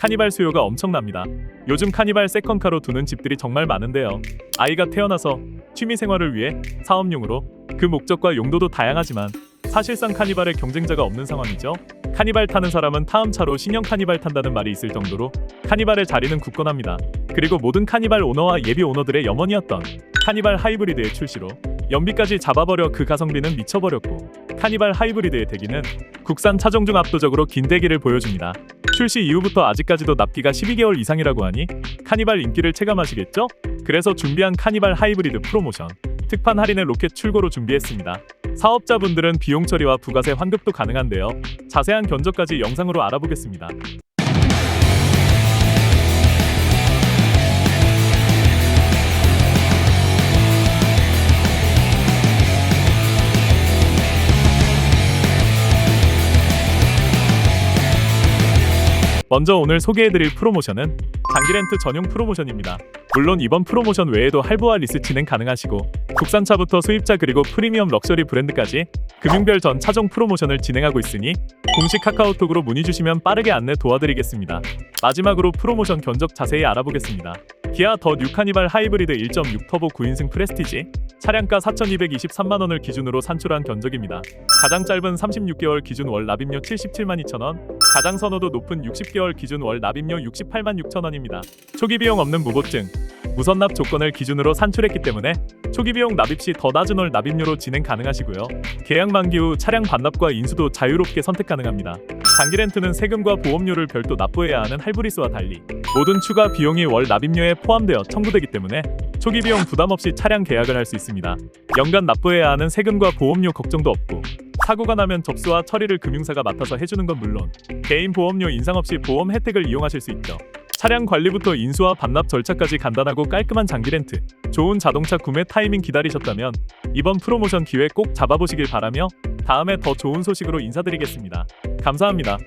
카니발 수요가 엄청납니다. 요즘 카니발 세컨카로 두는 집들이 정말 많은데요. 아이가 태어나서 취미 생활을 위해 사업용으로 그 목적과 용도도 다양하지만 사실상 카니발의 경쟁자가 없는 상황이죠. 카니발 타는 사람은 다음 차로 신형 카니발 탄다는 말이 있을 정도로 카니발의 자리는 굳건합니다. 그리고 모든 카니발 오너와 예비 오너들의 염원이었던 카니발 하이브리드의 출시로 연비까지 잡아버려 그 가성비는 미쳐버렸고 카니발 하이브리드의 대기는 국산 차종 중 압도적으로 긴 대기를 보여줍니다. 출시 이후부터 아직까지도 납기가 12개월 이상이라고 하니 카니발 인기를 체감하시겠죠? 그래서 준비한 카니발 하이브리드 프로모션 특판 할인의 로켓 출고로 준비했습니다. 사업자분들은 비용 처리와 부가세 환급도 가능한데요. 자세한 견적까지 영상으로 알아보겠습니다. 먼저 오늘 소개해드릴 프로모션은 장기 렌트 전용 프로모션입니다. 물론 이번 프로모션 외에도 할부와 리스 진행 가능하시고 국산차부터 수입차 그리고 프리미엄 럭셔리 브랜드까지 금융별 전 차종 프로모션을 진행하고 있으니 공식 카카오톡으로 문의 주시면 빠르게 안내 도와드리겠습니다. 마지막으로 프로모션 견적 자세히 알아보겠습니다. 기아 더 뉴카니발 하이브리드 1.6 터보 9인승 프레스티지 차량가 4,223만 원을 기준으로 산출한 견적입니다. 가장 짧은 36개월 기준 월 납입료 77만 2천 원, 가장 선호도 높은 60개월 기준 월 납입료 68만 6천 원입니다. 초기 비용 없는 무보증, 무선납 조건을 기준으로 산출했기 때문에 초기 비용 납입 시 더 낮은 월 납입료로 진행 가능하시고요. 계약 만기 후 차량 반납과 인수도 자유롭게 선택 가능합니다. 장기 렌트는 세금과 보험료를 별도 납부해야 하는 할부리스와 달리 모든 추가 비용이 월 납입료에 포함되어 청구되기 때문에 초기 비용 부담 없이 차량 계약을 할 수 있습니다. 연간 납부해야 하는 세금과 보험료 걱정도 없고 사고가 나면 접수와 처리를 금융사가 맡아서 해주는 건 물론 개인 보험료 인상 없이 보험 혜택을 이용하실 수 있죠. 차량 관리부터 인수와 반납 절차까지 간단하고 깔끔한 장기 렌트. 좋은 자동차 구매 타이밍 기다리셨다면 이번 프로모션 기회 꼭 잡아보시길 바라며 다음에 더 좋은 소식으로 인사드리겠습니다. 감사합니다.